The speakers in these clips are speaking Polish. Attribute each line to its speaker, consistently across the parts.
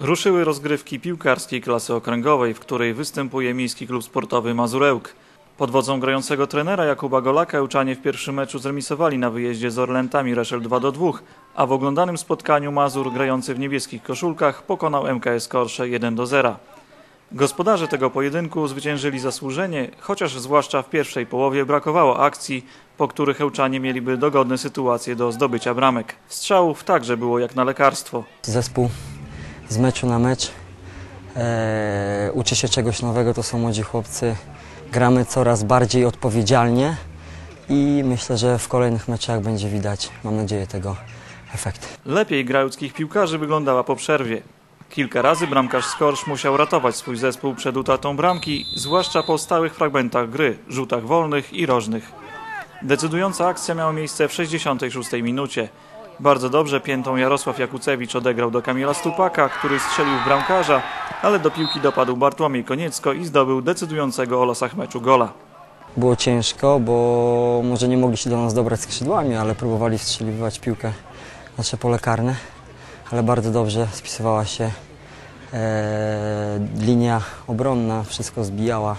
Speaker 1: Ruszyły rozgrywki piłkarskiej klasy okręgowej, w której występuje Miejski Klub Sportowy Mazurełk. Pod wodzą grającego trenera Jakuba Golaka Ełczanie w pierwszym meczu zremisowali na wyjeździe z Orlętami Reszel 2 do 2, a w oglądanym spotkaniu Mazur grający w niebieskich koszulkach pokonał MKS Korsze 1 do 0. Gospodarze tego pojedynku zwyciężyli zasłużenie, chociaż zwłaszcza w pierwszej połowie brakowało akcji, po których Ełczanie mieliby dogodne sytuacje do zdobycia bramek. Strzałów także było jak na lekarstwo.
Speaker 2: Zespół z meczu na mecz e, uczy się czegoś nowego, to są młodzi chłopcy. Gramy coraz bardziej odpowiedzialnie i myślę, że w kolejnych meczach będzie widać, mam nadzieję, tego efekt.
Speaker 1: Lepiej gra łódzkich piłkarzy wyglądała po przerwie. Kilka razy bramkarz Skorsz musiał ratować swój zespół przed utratą bramki, zwłaszcza po stałych fragmentach gry, rzutach wolnych i rożnych. Decydująca akcja miała miejsce w 66 minucie. Bardzo dobrze piętą Jarosław Jakucewicz odegrał do Kamila Stupaka, który strzelił w bramkarza, ale do piłki dopadł Bartłomiej Koniecko i zdobył decydującego o losach meczu gola.
Speaker 2: Było ciężko, bo może nie mogli się do nas dobrać skrzydłami, ale próbowali wstrzeliwać piłkę nasze pole karne, ale bardzo dobrze spisywała się e, linia obronna, wszystko zbijała.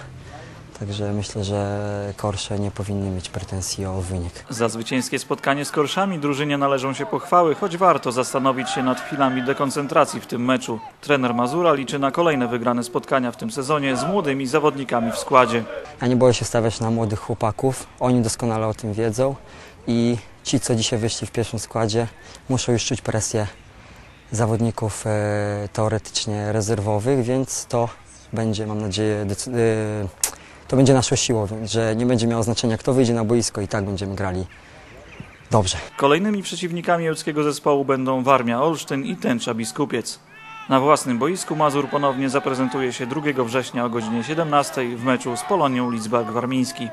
Speaker 2: Także myślę, że Korsze nie powinny mieć pretensji o wynik.
Speaker 1: Za zwycięskie spotkanie z Korszami drużynie należą się pochwały, choć warto zastanowić się nad chwilami dekoncentracji w tym meczu. Trener Mazura liczy na kolejne wygrane spotkania w tym sezonie z młodymi zawodnikami w składzie.
Speaker 2: Ja nie boję się stawiać na młodych chłopaków, oni doskonale o tym wiedzą i ci, co dzisiaj wyszli w pierwszym składzie, muszą już czuć presję zawodników e, teoretycznie rezerwowych, więc to będzie, mam nadzieję, e, to będzie naszą siłą, że nie będzie miało znaczenia, kto wyjdzie na boisko i tak będziemy grali dobrze.
Speaker 1: Kolejnymi przeciwnikami łódzkiego zespołu będą Warmia Olsztyn i Tęcza Biskupiec. Na własnym boisku Mazur ponownie zaprezentuje się 2 września o godzinie 17 w meczu z Polonią Lidzbark Warmiński.